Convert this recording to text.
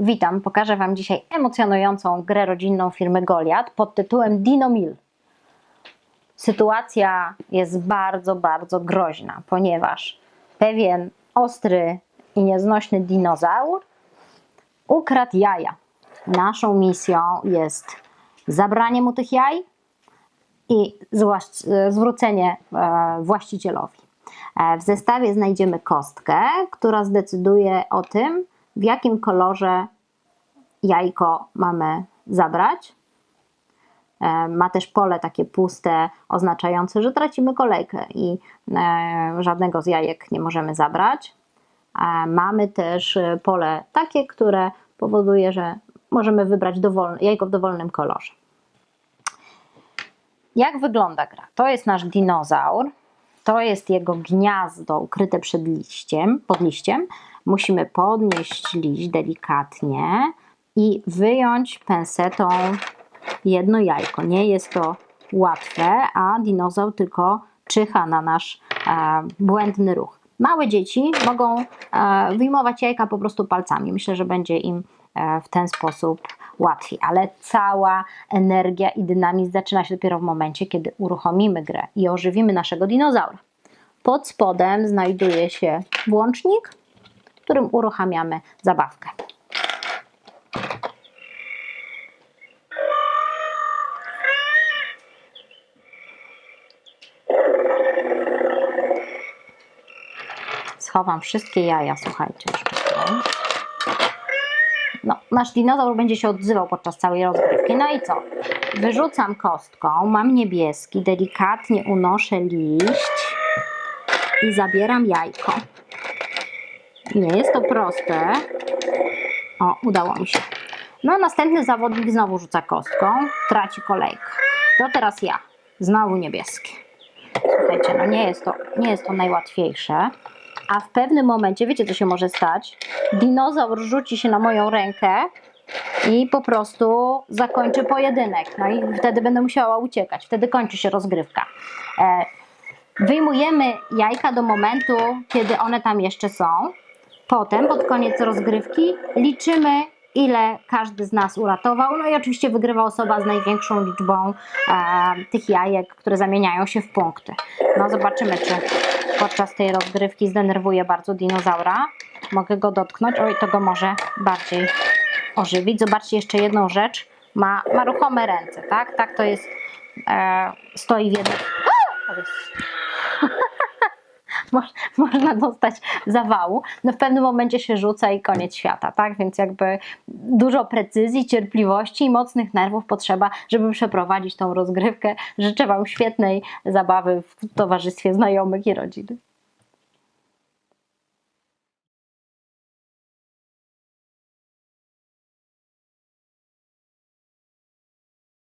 Witam, pokażę Wam dzisiaj emocjonującą grę rodzinną firmy Goliath pod tytułem Dino Mill. Sytuacja jest bardzo, bardzo groźna, ponieważ pewien ostry i nieznośny dinozaur ukradł jaja. Naszą misją jest zabranie mu tych jaj i zwrócenie e, właścicielowi. E, W zestawie znajdziemy kostkę, która zdecyduje o tym, w jakim kolorze jajko mamy zabrać. E, Ma też pole takie puste, oznaczające, że tracimy kolejkę i e, żadnego z jajek nie możemy zabrać. Mamy też e, pole takie, które powoduje, że możemy wybrać dowolne, jajko w dowolnym kolorze. Jak wygląda gra? To jest nasz dinozaur. To jest jego gniazdo ukryte przed liściem, pod liściem. Musimy podnieść liść delikatnie i wyjąć pensetą jedno jajko. Nie jest to łatwe, a dinozaur tylko czyha na nasz e, błędny ruch. Małe dzieci mogą e, wyjmować jajka po prostu palcami. Myślę, że będzie im e, w ten sposób łatwiej, ale cała energia i dynamizm zaczyna się dopiero w momencie, kiedy uruchomimy grę i ożywimy naszego dinozaura. Pod spodem znajduje się włącznik, którym uruchamiamy zabawkę. Schowam wszystkie jaja, słuchajcie. No, nasz dinozaur będzie się odzywał podczas całej rozgrywki. No i co? Wyrzucam kostką, mam niebieski, delikatnie unoszę liść i zabieram jajko. Nie jest to proste. O, udało mi się. No, następny zawodnik znowu rzuca kostką, traci kolejkę. To teraz ja. Znowu niebieski. Słuchajcie, no nie jest to, nie jest to najłatwiejsze. A w pewnym momencie, wiecie co się może stać? Dinozaur rzuci się na moją rękę i po prostu zakończy pojedynek. No i wtedy będę musiała uciekać. Wtedy kończy się rozgrywka. E, wyjmujemy jajka do momentu, kiedy one tam jeszcze są. Potem, pod koniec rozgrywki, liczymy, ile każdy z nas uratował. No i oczywiście wygrywa osoba z największą liczbą e, tych jajek, które zamieniają się w punkty. No zobaczymy, czy podczas tej rozgrywki zdenerwuje bardzo dinozaura. Mogę go dotknąć. Oj, to go może bardziej ożywić. Zobaczcie jeszcze jedną rzecz. Ma, ma ruchome ręce, tak? Tak to jest. E, stoi w jednym. Można dostać zawału. No w pewnym momencie się rzuca i koniec świata, tak? Więc jakby dużo precyzji, cierpliwości i mocnych nerwów potrzeba, żeby przeprowadzić tą rozgrywkę. Życzę Wam świetnej zabawy w towarzystwie znajomych i rodziny.